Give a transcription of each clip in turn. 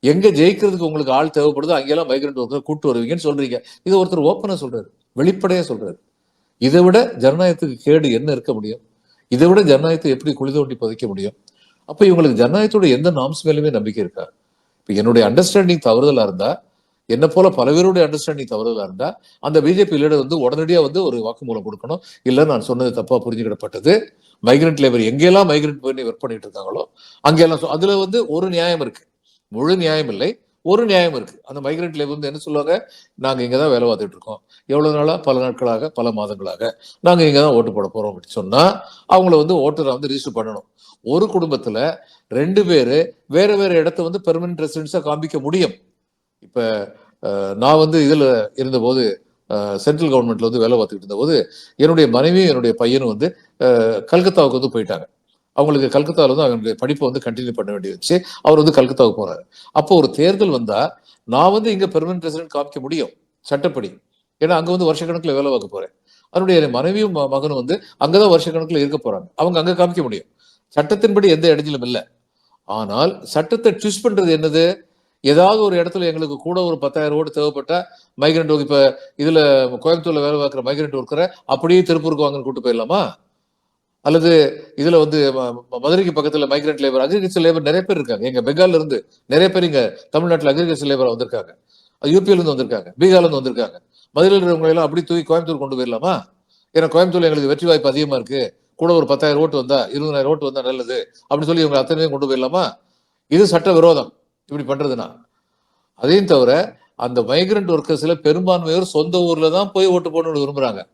எங்க ஜெயிக்கிறதுக்கு உங்களுக்கு ஆள் தேவைப்படுதோ அங்கெல்லாம் மைக்ரண்ட் ஒர்க்கர் கூட்டு வருவீங்கன்னு சொல்றீங்க. இது ஒருத்தர் ஓப்பனா சொல்றாரு. வெளிப்படையா சொல்றாரு. இதை விட ஜனநாயகத்துக்கு கேடு என்ன இருக்க முடியும்? இதை விட ஜனநாயகத்தை எப்படி குழி தோண்டி புதைக்க முடியும்? அப்ப இவங்களுக்கு ஜனநாயகத்தோட எந்த நாம்ஸ் மேலுமே நம்பிக்கை இருக்கா? இப்ப என்னுடைய அண்டர்ஸ்டாண்டிங் தவறுதலா இருந்தா என்ன போல பல பேருடைய அண்டர்ஸ்டாண்டிங் தவறுதலா இருந்தா அந்த பிஜேபி லீடர் வந்து உடனடியா வந்து ஒரு வாக்குமூலம் கொடுக்கணும். இல்ல நான் சொன்னது தப்பா புரிஞ்சுக்கிடப்பட்டது. மைக்ரண்ட் லேபர் எங்கெல்லாம் மைக்ரண்ட் பண்ணி ஒர்க் பண்ணிட்டு இருக்காங்களோ அங்கெல்லாம் அதுல வந்து ஒரு நியாயம் இருக்கு. முழு நியாயம் இல்லை ஒரு நியாயம் இருக்கு. அந்த மைக்ரண்ட் லேபர் வந்து என்ன சொல்லுவாங்க? நாங்க இங்கே தான் வேலை பார்த்துட்டு இருக்கோம். எவ்வளவு நாளா? பல நாட்களாக பல மாதங்களாக. நாங்க இங்கே தான் ஓட்டு போட போறோம் அப்படின்னு சொன்னா அவங்கள வந்து ஓட்டரை வந்து ரிஜிஸ்டர் பண்ணணும். ஒரு குடும்பத்துல ரெண்டு பேரு வேற வேற இடத்த வந்து பெர்மனன்ட் ரெசிடென்ஸா காமிக்க முடியும். இப்ப நான் வந்து இதுல இருந்தபோது சென்ட்ரல் கவர்மெண்ட்ல வந்து வேலை பார்த்துக்கிட்டு இருந்தபோது என்னுடைய மனைவியும் என்னுடைய பையனும் வந்து கல்கத்தாவுக்கு வந்து போயிட்டாங்க. அவங்களுக்கு கல்கத்தாவில் வந்து அவங்களுடைய படிப்பை வந்து கண்டினியூ பண்ண வேண்டிய வச்சு அவர் வந்து கல்கத்தாவுக்கு போகிறார் அப்போ ஒரு தேர்தல் வந்தால் நான் வந்து இங்கே பெர்மனன்ட் ரெசிடென்ட் காமிக்க முடியும் சட்டப்படி. ஏன்னா அங்கே வந்து வருஷக்கணக்கில் வேலை பார்க்க போகிறேன் அதனுடைய என் மனைவியும் மகனும் வந்து அங்கே தான் வருஷக்கணக்கில் இருக்க போகிறாங்க அவங்க அங்கே காமிக்க முடியும். சட்டத்தின்படி எந்த இடைஞ்சலும் இல்லை. ஆனால் சட்டத்தை ட்விஸ்ட் பண்ணுறது என்னது? ஏதாவது ஒரு இடத்துல எங்களுக்கு கூட ஒரு பத்தாயிரம் ஓடு தேவைப்பட்டா மைக்ரண்ட் இப்போ இதில் கோயம்புத்தூரில் வேலை பார்க்குற மைக்ரண்ட் ஒர்க்கரை அப்படியே திருப்பூருக்கு வாங்கன்னு கூட்டு போயிடலாமா? அல்லது இதுல வந்து ம- மதுரைக்கு பக்கத்துல மைக்ரண்ட் லேபர் அக்ரிகல்ச்சர் லேபர் நிறைய பேர் இருக்காங்க. எங்க பெங்கால்ல இருந்து நிறைய பேர் இங்க தமிழ்நாட்டுல அக்ரிகல்ச்சர் லேபர் வந்திருக்காங்க. யூபியில இருந்து வந்திருக்காங்க. பீகார்ல இருந்து வந்திருக்காங்க. மதுரையில் இருக்கிறவங்க எல்லாம் அப்படி தூக்கி கோயம்புத்தூர் கொண்டு போயிடலாமா? ஏன்னா கோயம்புத்தூர்ல எங்களுக்கு வெற்றி வாய்ப்பு அதிகமா இருக்கு. கூட ஒரு பத்தாயிரம் ஓட்டு வந்தா இருபதாயிரம் ஓட்டு வந்தா நல்லது. அப்படின்னு சொல்லி இவங்க அத்தனையும் கொண்டு போயிடலாமா? இது சட்ட விரோதம். இப்படி பண்றதுன்னா. அதையும் தவிர அந்த மைக்ரண்ட் ஒர்க்கர்ஸ்ல பெரும்பான்மையோர் சொந்த ஊர்ல தான் போய் ஓட்டு போடணும்னு விரும்புறாங்க.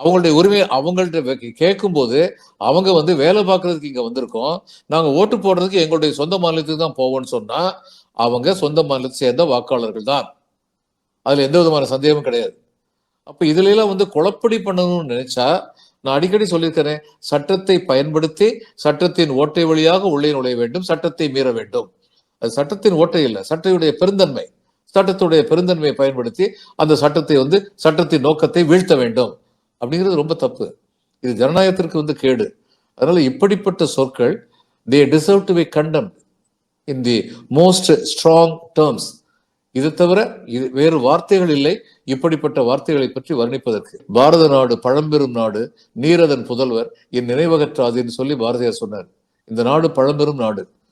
அவங்களுடைய உரிமை அவங்கள்ட்ட கேட்கும்போது அவங்க வந்து வேலை பார்க்கறதுக்கு இங்கே வந்திருக்கோம். நாங்கள் ஓட்டு போடுறதுக்கு எங்களுடைய சொந்த மாநிலத்துக்கு தான் போவோம்னு சொன்னால் அவங்க சொந்த மாநிலத்தை சேர்ந்த வாக்காளர்கள் தான். அதில் எந்த விதமான சந்தேகமும் கிடையாது. அப்போ இதுலலாம் வந்து குழப்படி பண்ணணும்னு நினைச்சா நான் அடிக்கடி சொல்லியிருக்கிறேன் சட்டத்தை பயன்படுத்தி சட்டத்தின் ஓட்டை வழியாக உள்ளே நுழைய வேண்டும் சட்டத்தை மீற வேண்டும். அது சட்டத்தின் ஓட்டை இல்லை சட்டத்துடைய பெருந்தன்மை சட்டத்துடைய பெருந்தன்மையை பயன்படுத்தி அந்த சட்டத்தை வந்து சட்டத்தின் நோக்கத்தை வீழ்த்த வேண்டும். அப்படிங்கிறது ரொம்ப தப்பு. இது ஜனநாயகத்திற்கு வந்து கேடு. அதனால இப்படிப்பட்ட சொற்கள் தே deserve to be condemn in the most strong terms இது தவிர இது வேறு வார்த்தைகள் இல்லை. இப்படிப்பட்ட வார்த்தைகளை பற்றி வர்ணிப்பதற்கு. பாரத நாடு பழம்பெரும் நாடு நீரதன் புதல்வர் என் நினைவகற்றாதுன்னு சொல்லி பாரதியார் சொன்னார். இந்த நாடு பழம்பெரும் நாடு.